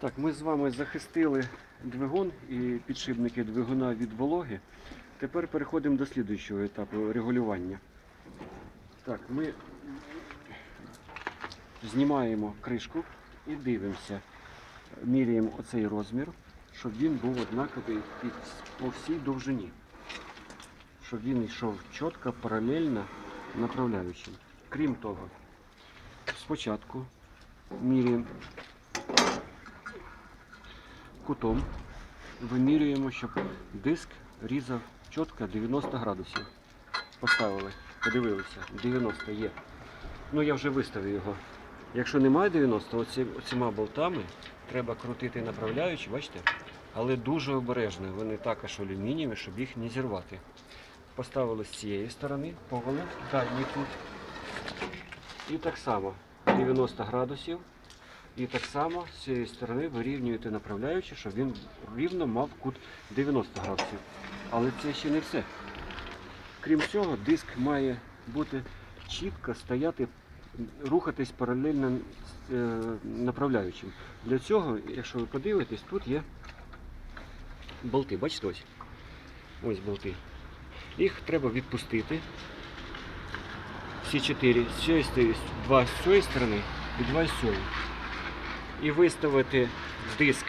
Так, ми з вами захистили двигун і підшипники двигуна від вологи. Тепер переходимо до слідуючого етапу регулювання. Так, ми знімаємо кришку і дивимося. Міряємо оцей розмір, щоб він був однаковий по всій довжині. Щоб він йшов чітко, паралельно направляючим. Крім того, спочатку міряємо кутом, вимірюємо, щоб диск різав чітко 90 градусів. Поставили, подивилися, 90 є. Ну я вже виставив його. Якщо немає 90, оці, оціма болтами треба крутити направляючи, бачите? Але дуже обережно. Вони також алюмінієві, щоб їх не зірвати. Поставили з цієї сторони, повели дальній кут. І так само 90 градусів. І так само з цієї сторони вирівнюєте направляючи, щоб він рівно мав кут 90 градусів. Але це ще не все. Крім цього, диск має бути чітко стояти, рухатись паралельно е, направляючим. Для цього, якщо ви подивитесь, тут є болти. Бачите ось? Ось болти. Їх треба відпустити. Всі чотири два з цієї сторони і два з цієї. І виставити диск.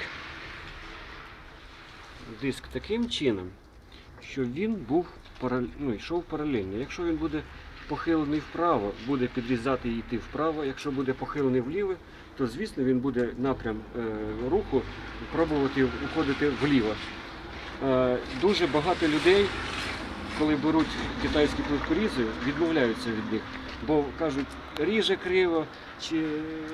Диск таким чином, щоб він був ну, йшов паралельно. Якщо він буде похилений вправо, буде підрізати і йти вправо. Якщо буде похилений вліво, то звісно він буде напрям е, руху пробувати уходити вліво. Е, дуже багато людей, коли беруть китайські плиткорізи, відмовляються від них, бо кажуть, ріже криво чи,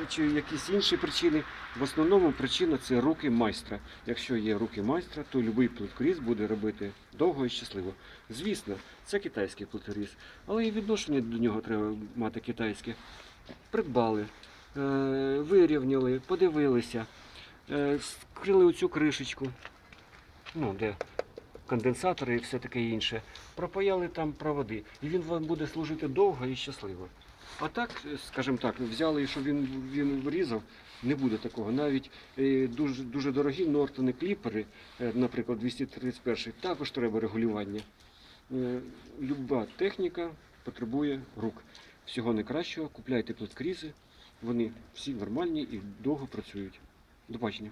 чи якісь інші причини. В основному причина це руки майстра. Якщо є руки майстра, то будь-який плиткоріз буде робити довго і щасливо. Звісно, це китайський плиткоріз, але і відношення до нього треба мати китайське. Придбали, е, вирівняли, подивилися, е, скрили оцю кришечку, ну, де конденсатори і все таке інше. Пропаяли там проводи, і він вам буде служити довго і щасливо. А так, скажімо так, взяли, і щоб він, він врізав, не буде такого. Навіть е, дуже, дуже дорогі Нортони кліпери, е, наприклад, 231, також треба регулювання. Е, люба техніка потребує рук. Всього найкращого, купляйте плиткрізи, вони всі нормальні і довго працюють. До бачення.